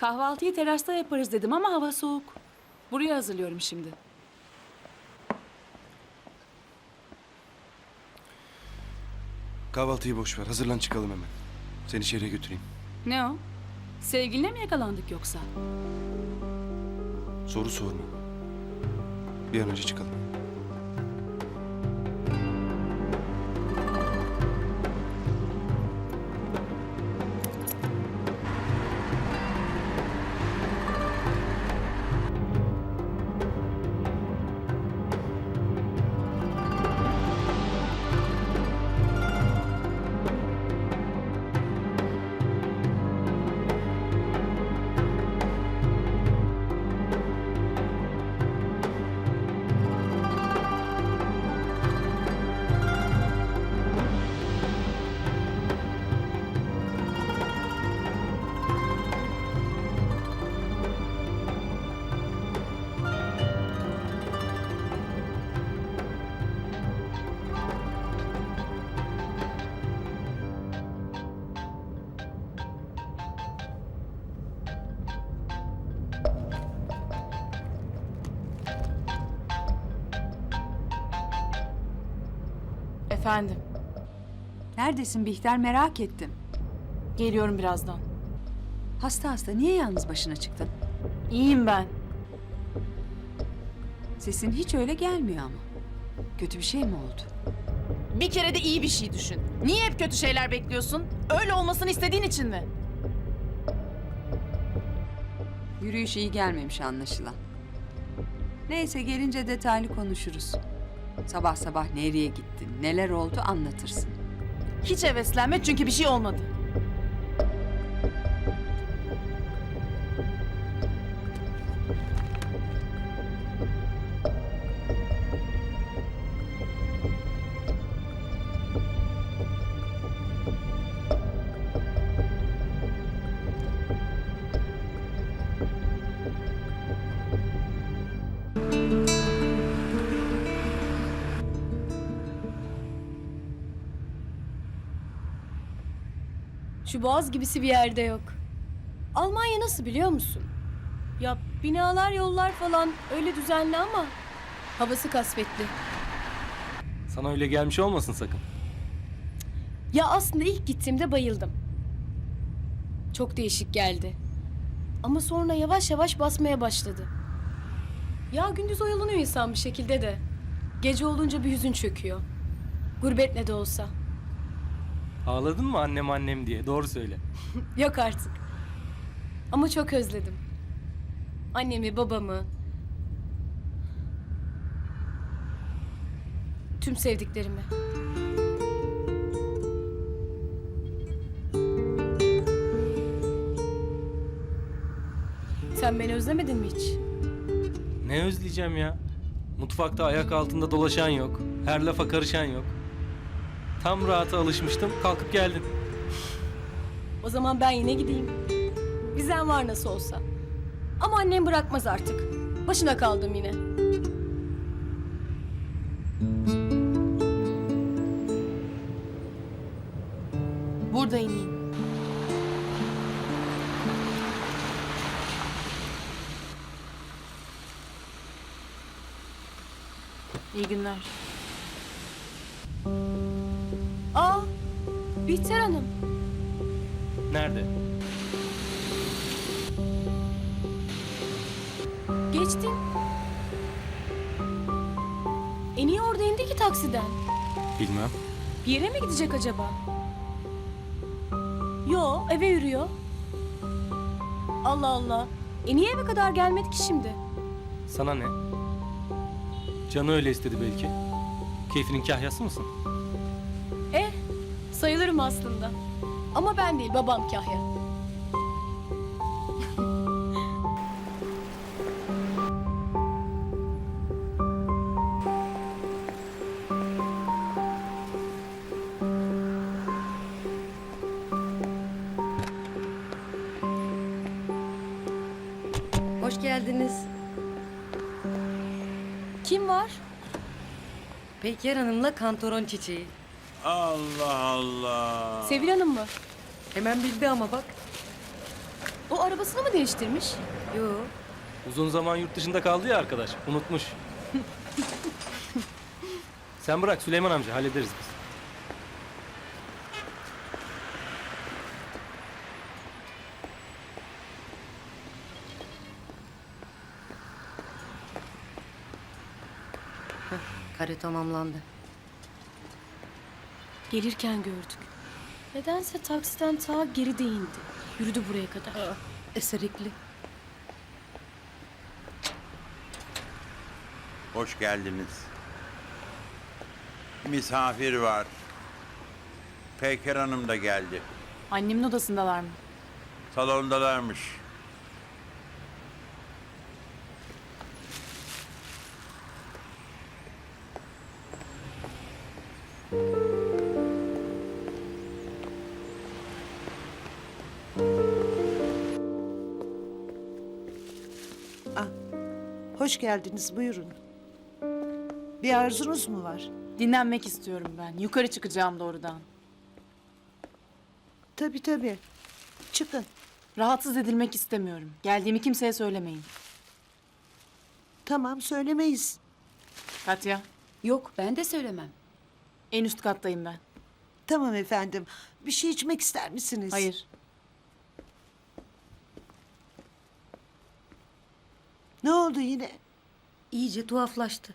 Kahvaltıyı terasta yaparız dedim ama hava soğuk. Buraya hazırlıyorum şimdi. Kahvaltıyı boş ver. Hazırlan çıkalım hemen. Seni içeriye götüreyim. Ne o? Sevgiline mi yakalandık yoksa? Soru sorma. Bir an önce çıkalım. Efendim, Neredesin Bihter merak ettim. geliyorum birazdan. Hasta hasta niye yalnız başına çıktın? İyiyim ben. Sesin hiç öyle gelmiyor ama. Kötü bir şey mi oldu? Bir kere de iyi bir şey düşün. Niye hep kötü şeyler bekliyorsun? Öyle olmasını istediğin için mi? Yürüyüş iyi gelmemiş anlaşılan. Neyse gelince detaylı konuşuruz. Sabah sabah nereye gittin, neler oldu anlatırsın. Hiç heveslenme çünkü bir şey olmadı. Şu boğaz gibisi bir yerde yok. Almanya nasıl biliyor musun? Ya binalar yollar falan öyle düzenli ama havası kasvetli. Sana öyle gelmiş olmasın sakın. Ya aslında ilk gittiğimde bayıldım. Çok değişik geldi. Ama sonra yavaş yavaş basmaya başladı. Ya gündüz oyalanıyor insan bir şekilde de. Gece olunca bir hüzün çöküyor. Gurbet ne de olsa. Ağladın mı annem annem diye? Doğru söyle. Yok artık. Ama çok özledim. Annemi, babamı. Tüm sevdiklerimi. Sen beni özlemedin mi hiç? Ne özleyeceğim ya? Mutfakta ayak altında dolaşan yok. Her lafa karışan yok. Tam rahata alışmıştım. Kalkıp geldin. O zaman ben yine gideyim. Vizem var nasıl olsa. Ama annem bırakmaz artık. Başına kaldım yine. Burada ineyim. İyi günler. Bihter Hanım. Nerede? Geçtin. E niye orada indi ki taksiden? Bilmem. Bir yere mi gidecek acaba? Yo, eve yürüyor. Allah Allah. E niye eve kadar gelmedi ki şimdi? Sana ne? Canı öyle istedi belki. Keyfinin kahyası mısın? Sayılırım aslında. Ama ben değil, babam Kahya. Hoş geldiniz. Kim var? Peyker Hanım'la kantoron çiçeği. Allah Allah. Sevil Hanım mı? Hemen bildi ama bak. O arabasını mı değiştirmiş? Yo. Uzun zaman yurt dışında kaldı ya arkadaş. Unutmuş. Sen bırak Süleyman amca hallederiz biz. Kare tamamlandı. Gelirken gördük. Nedense taksiden ta geride indi. Yürüdü buraya kadar. Eserikli. Hoş geldiniz. Misafir var. Peyker Hanım da geldi. Annemin odasındalar mı? Salondalarmış. Hoş geldiniz, buyurun. Bir arzunuz mu var? Dinlenmek istiyorum ben. Yukarı çıkacağım doğrudan. Tabii tabii. Çıkın. Rahatsız edilmek istemiyorum. Geldiğimi kimseye söylemeyin. Tamam, söylemeyiz. Katya, Yok ben de söylemem. en üst kattayım ben. Tamam efendim. Bir şey içmek ister misiniz? Hayır. Ne oldu yine? İyice tuhaflaştı.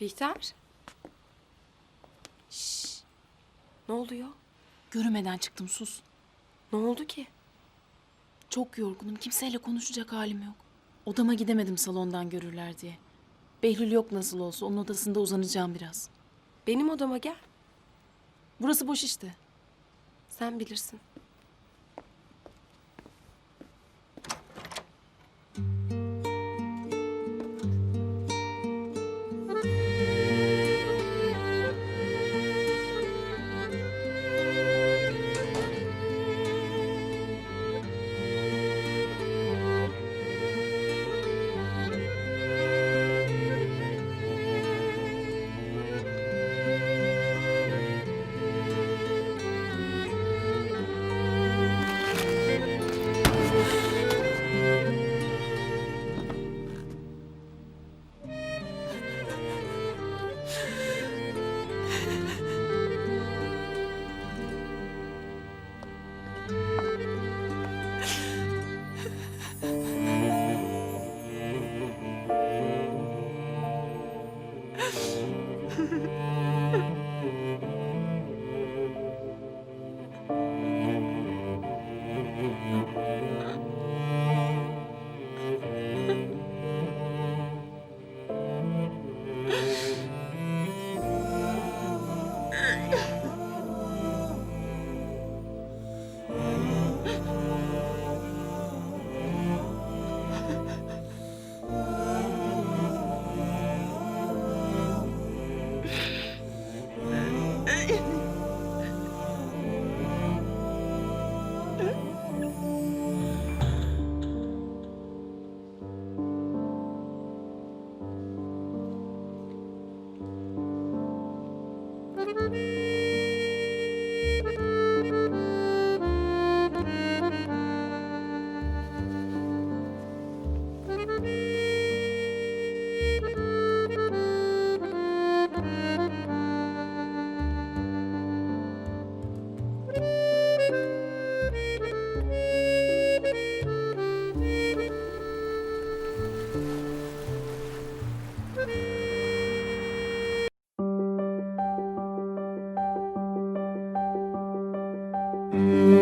Bihter? Ne oluyor? Görümeden çıktım sus. Ne oldu ki? Çok yorgunum. Kimseyle konuşacak halim yok. Odama gidemedim salondan görürler diye. Behlül yok nasıl olsa. Onun odasında uzanacağım biraz. Benim odama gel. Burası boş işte. Sen bilirsin. Música